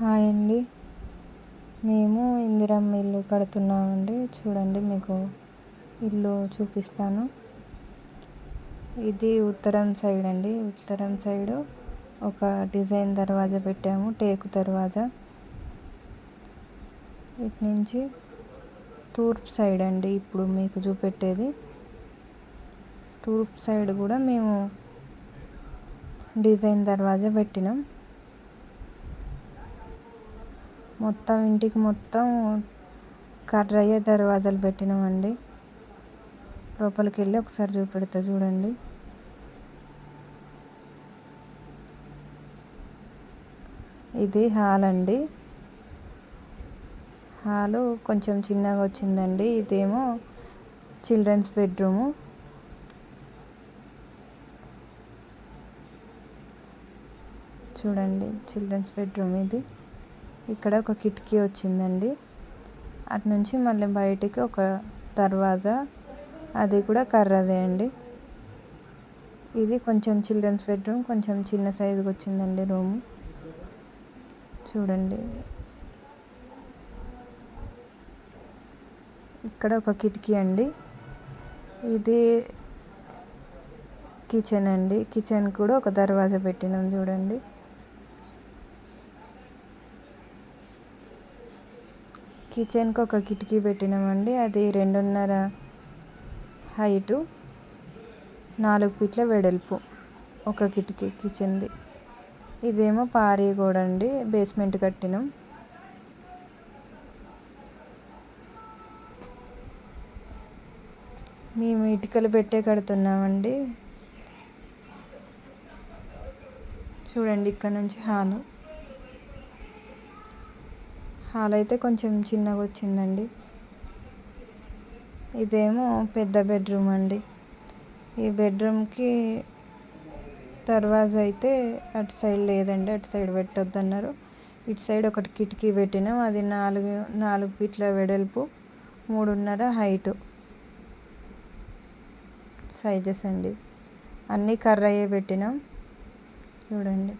Hi అండి. మేము ఇందిరమ్మ ఇల్లు కడుతున్నామండి. చూడండి మీకు ఇల్లు చూపిస్తాను. ఇది ఉత్తరం సైడ్ అండి. ఉత్తరం సైడు ఒక డిజైన్ దర్వాజా పెట్టాము టేకు దర్వాజా. ఇటు నుంచి తూర్పు సైడ్ అండి ఇప్పుడు మీకు చూపెట్టేది. తూర్పు సైడ్ కూడా మేము డిజైన్ దర్వాజా పెట్టినాం. మొత్తం ఇంటికి మొత్తం కర్రయ్యే దర్వాజాలు పెట్టినామండి. లోపలికి వెళ్ళి ఒకసారి చూపెడతా చూడండి. ఇది హాల్ అండి. హాలు కొంచెం చిన్నగా వచ్చిందండి. ఇదేమో చిల్డ్రన్స్ బెడ్రూము. చూడండి చిల్డ్రన్స్ బెడ్రూమ్ ఇది. ఇక్కడ ఒక కిటికీ వచ్చిందండి. అటు నుంచి మళ్ళీ బయటికి ఒక దర్వాజా. అది కూడా కర్రదే అండి. ఇది కొంచెం చిల్డ్రన్స్ బెడ్రూమ్ కొంచెం చిన్న సైజుకి వచ్చిందండి రూమ్. చూడండి. ఇక్కడ ఒక కిటికీ అండి. ఇది కిచెన్ అండి. కిచెన్ కూడా ఒక దర్వాజా పెట్టినాం చూడండి. కిచెన్కి ఒక కిటికీ పెట్టినామండి. అది రెండున్నర హైటు నాలుగు ఫీట్ల వెడల్పు ఒక కిటికీ కిచెన్ది. ఇదేమో పారే గోడ అండి. బేస్మెంట్ కట్టినాం. మేము ఇటుకలు పెట్టే కడుతున్నామండి. చూడండి ఇక్కడ నుంచి హాలు. హాల్ అయితే కొంచెం చిన్నగా వచ్చిందండి ఇదేమో పెద్ద బెడ్రూమ్ అండి. ఈ బెడ్రూమ్కి దర్వాజా అయితే అటు సైడ్ లేదండి అటు సైడ్ పెట్టొద్దు అన్నారు ఇటు సైడ్ ఒకటి కిటికీ పెట్టినాం అది నాలుగు నాలుగు ఫీట్ల వెడల్పు మూడున్నర హైటు సైజెస్ అండి. అన్నీ కర్రయ్యే పెట్టినాం. చూడండి.